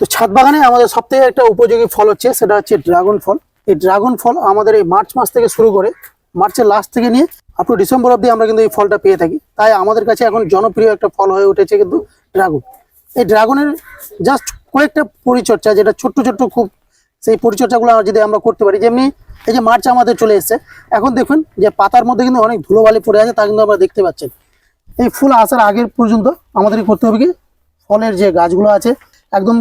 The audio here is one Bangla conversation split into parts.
তো ছাদ বাগানে আমাদের সব থেকে একটা উপযোগী ফল হচ্ছে, সেটা হচ্ছে ড্রাগন ফল। এই ড্রাগন ফল আমাদের এই মার্চ মাস থেকে শুরু করে মার্চের লাস্ট থেকে নিয়ে আপ টু ডিসেম্বর অবধি আমরা কিন্তু এই ফলটা পেয়ে থাকি। তাই আমাদের কাছে এখন জনপ্রিয় একটা ফল হয়ে উঠেছে কিন্তু ড্রাগন। এই ড্রাগনের জাস্ট কয়েকটা পরিচর্যা, যেটা ছোট্ট ছোট্ট খুব, সেই পরিচর্যাগুলো যদি আমরা করতে পারি, যেমনি এই যে মার্চ আমাদের চলে এসেছে, এখন দেখুন যে পাতার মধ্যে কিন্তু অনেক ধুলোবালি পড়ে আছে, তা কিন্তু আমরা দেখতে পাচ্ছেন এই ফুল আসার আগের পর্যন্ত আমাদের করতে হবে কি, ফলের যে গাছগুলো আছে, একদম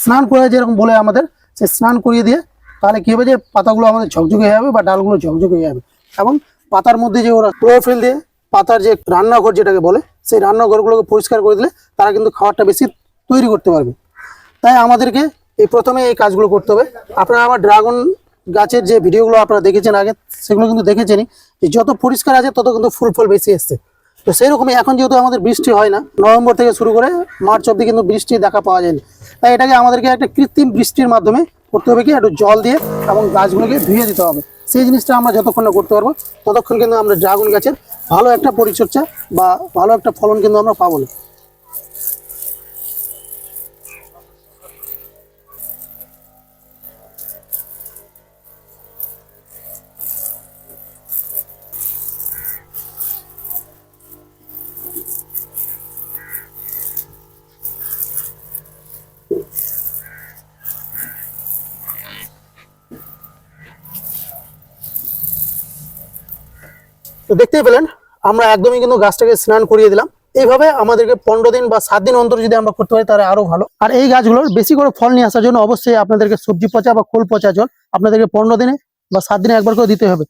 স্নান করে যেরকম বলে আমাদের, সে স্নান করিয়ে দিয়ে তাহলে কি হবে যে পাতাগুলো আমাদের ঝকঝকে হয়ে যাবে বা ডালগুলো ঝকঝকে হয়ে যাবে। এবং পাতার মধ্যে যে ওরা ক্লোরোফিল দিয়ে পাতার যে রান্নাঘর যেটাকে বলে, সেই রান্নাঘরগুলোকে পরিষ্কার করে দিলে তারা কিন্তু খাবারটা বেশি তৈরি করতে পারবে। তাই আমাদেরকে এই প্রথমে এই কাজগুলো করতে হবে। আপনারা আমার ড্রাগন গাছের যে ভিডিওগুলো আপনারা দেখেছেন আগে, সেগুলো কিন্তু দেখেছেনই, যে যত পরিষ্কার আছে তত কিন্তু ফুল ফল বেশি এসছে। তো সেই রকমই এখন যেহেতু আমাদের বৃষ্টি হয় না, নভেম্বর থেকে শুরু করে মার্চ অব্দি কিন্তু বৃষ্টি দেখা পাওয়া যায়নি। তাই এটাকে আমাদেরকে একটা কৃত্রিম বৃষ্টির মাধ্যমে করতে হবে কি, একটু জল দিয়ে এবং গাছগুলোকে ধুয়ে দিতে হবে। সেই জিনিসটা আমরা যতক্ষণ না করতে পারব, ততক্ষণ কিন্তু আমরা ড্রাগন গাছের ভালো একটা পরিচর্যা বা ভালো একটা ফলন কিন্তু আমরা পাবো না। তো দেখতেই পেলেন, আমরা একদমই কিন্তু গাছটাকে স্নান করিয়ে দিলাম। এইভাবে আমাদেরকে পনেরো দিন বা সাত দিন অন্তর যদি আমরা করতে পারি, তাহলে আরও ভালো। আর এই গাছগুলোর বেশি করে ফল নিয়ে আসার জন্য অবশ্যই আপনাদেরকে সবজি পচা বা খোল পচা জল আপনাদেরকে পনেরো দিনে বা সাত দিনে একবার করে দিতে হবে।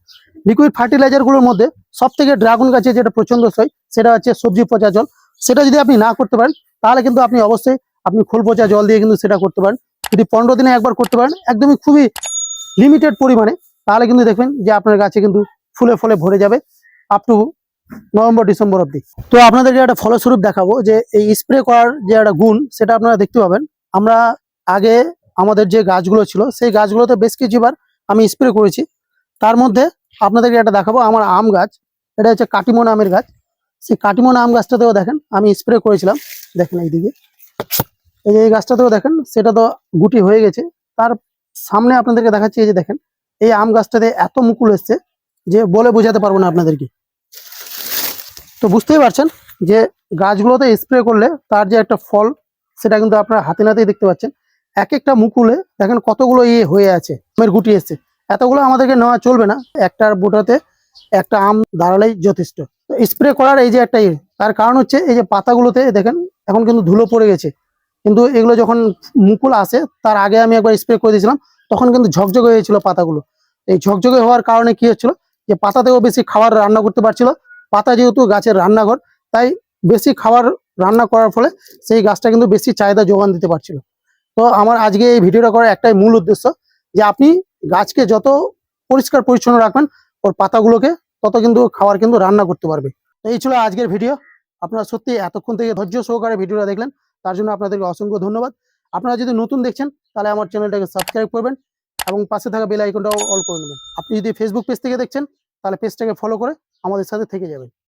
লিকুইড ফার্টিলাইজারগুলোর মধ্যে সব থেকে ড্রাগন গাছে যেটা প্রচণ্ড সই, সেটা হচ্ছে সবজি পচা জল। সেটা যদি আপনি না করতে পারেন, তাহলে কিন্তু আপনি অবশ্যই আপনি খোল পচা জল দিয়ে কিন্তু সেটা করতে পারেন। যদি পনেরো দিনে একবার করতে পারেন, একদমই খুবই লিমিটেড পরিমাণে, তাহলে কিন্তু দেখবেন যে আপনার গাছে কিন্তু ফুলে ফলে ভরে যাবে। আপ টু নভেম্বর ডিসেম্বর অব্দি তো আপনাদেরকে একটা ফলস্বরূপ দেখাবো যে এই স্প্রে করার যে একটা গুণ, সেটা আপনারা দেখতে পাবেন। আমরা আগে আমাদের যে গাছগুলো ছিল, সেই গাছগুলোতে বেশ কিছুবার আমি স্প্রে করেছি। তার মধ্যে আপনাদেরকে একটা দেখাবো আমার আম গাছ। এটা হচ্ছে কাটিমন আমের গাছ। সেই কাটিমন আম গাছটাতেও দেখেন, আমি স্প্রে করেছিলাম। দেখেন এইদিকে। এই যে এই গাছটাতেও দেখেন, সেটা তো গুটি হয়ে গেছে। তার সামনে আপনাদেরকে দেখাচ্ছি, এই যে দেখেন, এই আম গাছটাতে এত মুকুল এসছে। যে বলে বোঝাতে পারব না আপনাদেরকে। তো বুঝতেই পারছেন যে গাছগুলোতে স্প্রে করলে তার যে একটা ফল, সেটা কিন্তু আপনারা হাতে নাতেই দেখতে পাচ্ছেন। এক একটা মুকুলে দেখেন কতগুলো ইয়ে হয়ে আছে, আমের গুটি এসছে। এতগুলো আমাদেরকে নেওয়া চলবে না, একটার বুটাতে একটা আম দাঁড়ালেই যথেষ্ট। স্প্রে করার এই যে একটা ইয়ে তার কারণ হচ্ছে এই যে পাতাগুলোতে দেখেন এখন কিন্তু ধুলো পড়ে গেছে। কিন্তু এগুলো যখন মুকুল আসে, তার আগে আমি একবার স্প্রে করে দিয়েছিলাম, তখন কিন্তু ঝকঝকে হয়েছিল পাতাগুলো। এই ঝকঝকে হওয়ার কারণে কি হচ্ছিল যে পাতাতেও বেশি খাবার রান্না করতে পারছিল। পাতা যেহেতু গাছের রান্নাঘর, তাই বেশি খাবার রান্না করার ফলে সেই গাছটা কিন্তু বেশি চাহিদা যোগান দিতে পারছিল। তো আমার আজকে এই ভিডিওটা করার একটাই মূল উদ্দেশ্য যে আপনি গাছকে যত পরিষ্কার পরিচ্ছন্ন রাখবেন, ওর পাতাগুলোকে তত কিন্তু খাবার কিন্তু রান্না করতে পারবে। তো এই ছিল আজকের ভিডিও। আপনারা সত্যি এতক্ষণ থেকে ধৈর্য সহকারে ভিডিওটা দেখলেন, তার জন্য আপনাদেরকে অসংখ্য ধন্যবাদ। আপনারা যদি নতুন দেখছেন, তাহলে আমার চ্যানেলটাকে সাবস্ক্রাইব করবেন এবং পাশে থাকা বেল আইকনটাও অল করে নেবেন। আপনি যদি ফেসবুক পেজ থেকে দেখছেন, তাহলে পেজটাকে ফলো করে আমাদের সাথে থেকে যাবেন।